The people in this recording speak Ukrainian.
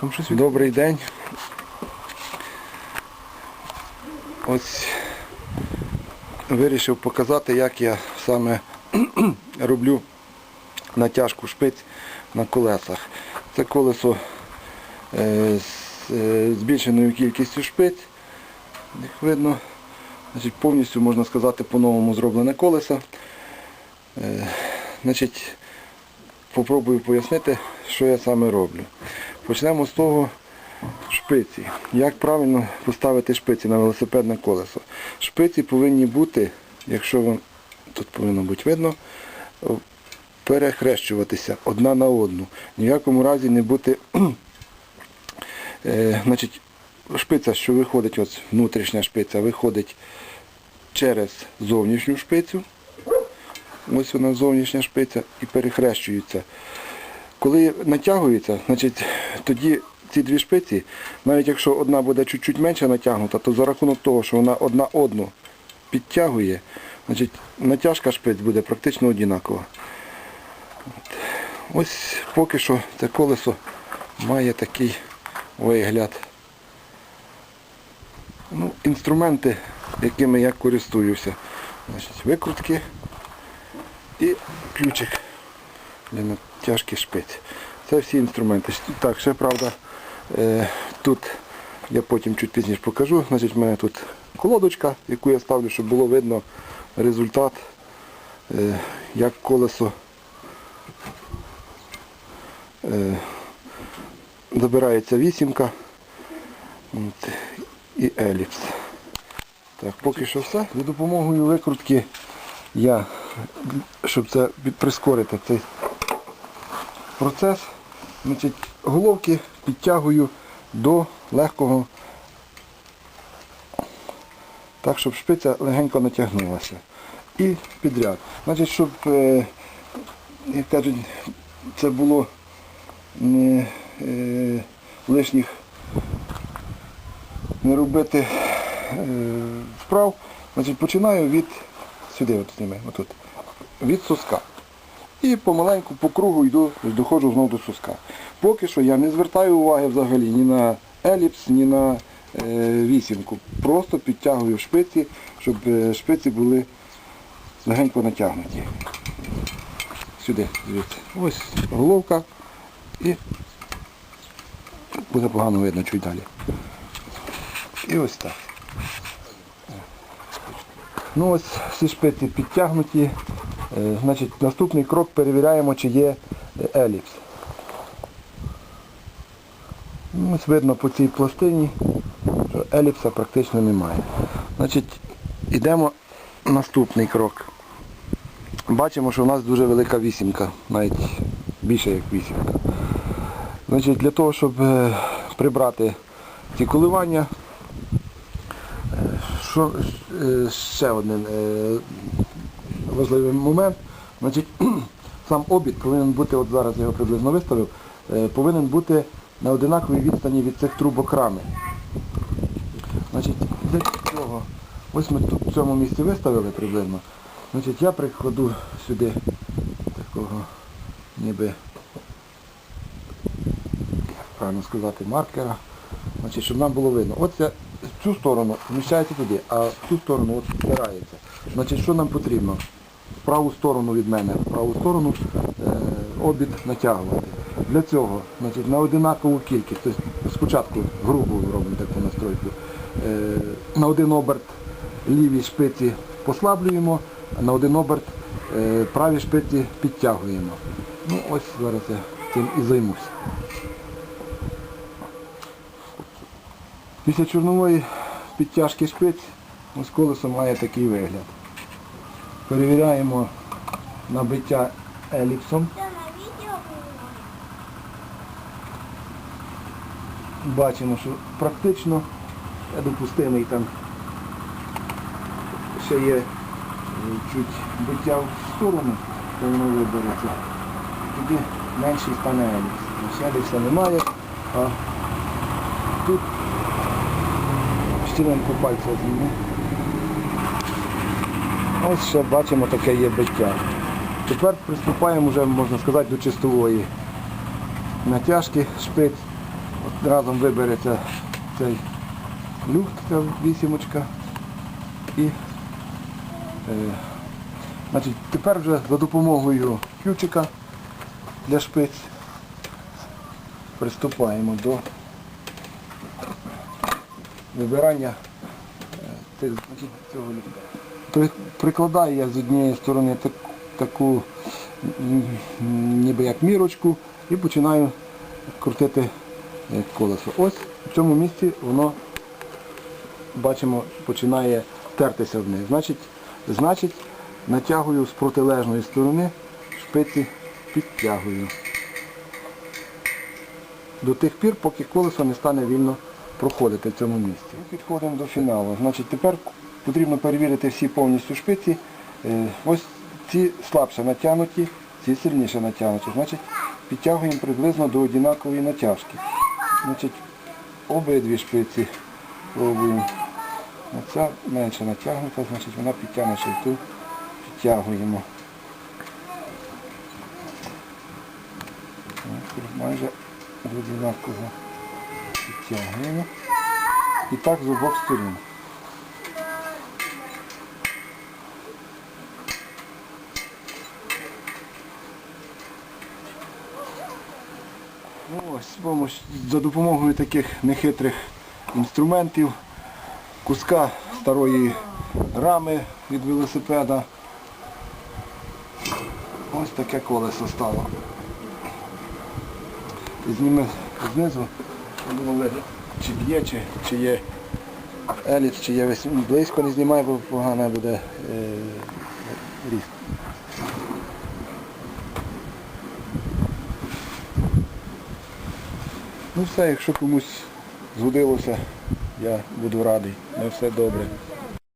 Там щось від... Добрий день. Ось вирішив показати, як я саме роблю натяжку шпиць на колесах. Це колесо е, з е, збільшеною кількістю шпиць. Як видно, значить, повністю можна сказати по-новому зроблене колесо. Е, значить, попробую пояснити, що я саме роблю. Почнемо з того шпиці. Як правильно поставити шпиці на велосипедне колесо? Шпиці повинні бути, якщо вам тут повинно бути видно, перехрещуватися одна на одну. Ні в якому разі не бути е, значить, шпиця, що виходить, ось внутрішня шпиця, виходить через зовнішню шпицю. Ось вона зовнішня шпиця і перехрещується. Коли натягується, значить тоді ці дві шпиці, навіть якщо одна буде чуть-чуть менше натягнута, то за рахунок того, що вона одна одну підтягує, значить натяжка шпиць буде практично однакова. Ось поки що це колесо має такий вигляд. Ну, інструменти, якими я користуюся. Значить, викрутки і ключик для натяжки шпиць. Це всі інструменти. Так, ще правда, е, тут я потім чуть пізніше покажу. Значить, в мене тут колодочка, яку я ставлю, щоб було видно результат, е, як колесо е, забирається вісімка і еліпс. Так, поки що все. За допомогою викрутки я, щоб це прискорити цей процес, значить, головки підтягую до легкого, так, щоб шпиця легенько натягнулася. І підряд. Значить, щоб, е, як кажуть, це було не лишніх не робити е, вправ, значить починаю від сюди, от зніми, отут, від соска. І помаленьку по кругу йду, доходжу знову до соска. Поки що я не звертаю уваги взагалі ні на еліпс, ні на е, вісімку. Просто підтягую шпиці, щоб е, шпиці були легенько натягнуті. Сюди, звідси. Ось головка і буде погано видно чуть далі. І ось так. Ну ось всі шпиці підтягнуті. Е, Значить, наступний крок перевіряємо, чи є е, еліпс. Ось видно по цій пластині, що еліпса практично немає. Значить, йдемо наступний крок. Бачимо, що у нас дуже велика вісімка, навіть більше як вісімка. Значить, для того, щоб е, прибрати ці коливання, що ще один важливий момент. Значить, сам обід повинен бути, от зараз я його приблизно виставив, е, повинен бути на одинаковій відстані від цих трубок рами. Значить, для цього, ось ми тут в цьому місці виставили приблизно. Значить, я прикладу сюди такого ніби, правильно сказати, маркера. Значить, щоб нам було видно. От в цю сторону вміщається туди, а в цю сторону от впирається. Значить, що нам потрібно? В праву сторону від мене, в праву сторону е, обід натягувати. Для цього значить, на одинакову кількість, тобто спочатку грубо робимо таку настройку, е, на один оберт ліві шпиці послаблюємо, а на один оберт е, праві шпиці підтягуємо. Ну ось зараз я цим і займусь. Після чорнової підтяжки шпиць ось колесо має такий вигляд. Перевіряємо набиття еліпсом. Бачимо, що практично допустимий там ще є чуть биття в сторону, то воно вибереться. Тоді менший стане еліпс. Еліпса немає, а тут стіненьку пальця зніму. Ось ще бачимо таке є биття. Тепер приступаємо вже, можна сказати, до чистової натяжки шпиць. От разом вибереться цей люфт, ця вісімочка. І е, значить, тепер вже за допомогою ключика для шпиць приступаємо до вибирання е, цього люфта. При- Прикладаю я з однієї сторони так- таку ніби як мірочку і починаю крутити е, колесо. Ось в цьому місці воно, бачимо, починає тертися вниз. Значить, значить, натягую з протилежної сторони, шпиці підтягую. До тих пір, поки колесо не стане вільно проходити в цьому місці. Підходимо до фіналу. Значить, тепер потрібно перевірити всі повністю шпиці. Е, Ось ці слабше натягнуті, ці сильніше натягнуті. Значить, підтягуємо приблизно до однакової натяжки. Значить, обидві шпиці пробуємо. Оця менше натягнута, значить вона підтягне ту підтягуємо. Майже до однакового підтягуємо. І так з обох сторін. Ну, за допомогою таких нехитрих інструментів, куска старої рами від велосипеда. Ось таке колесо стало. Зніме знизу, було чи б'є, чи, чи є еліт, чи є весь. Близько не знімай, бо погано буде е, ріст. Ну все, якщо комусь згодилося, я буду радий. На все добре.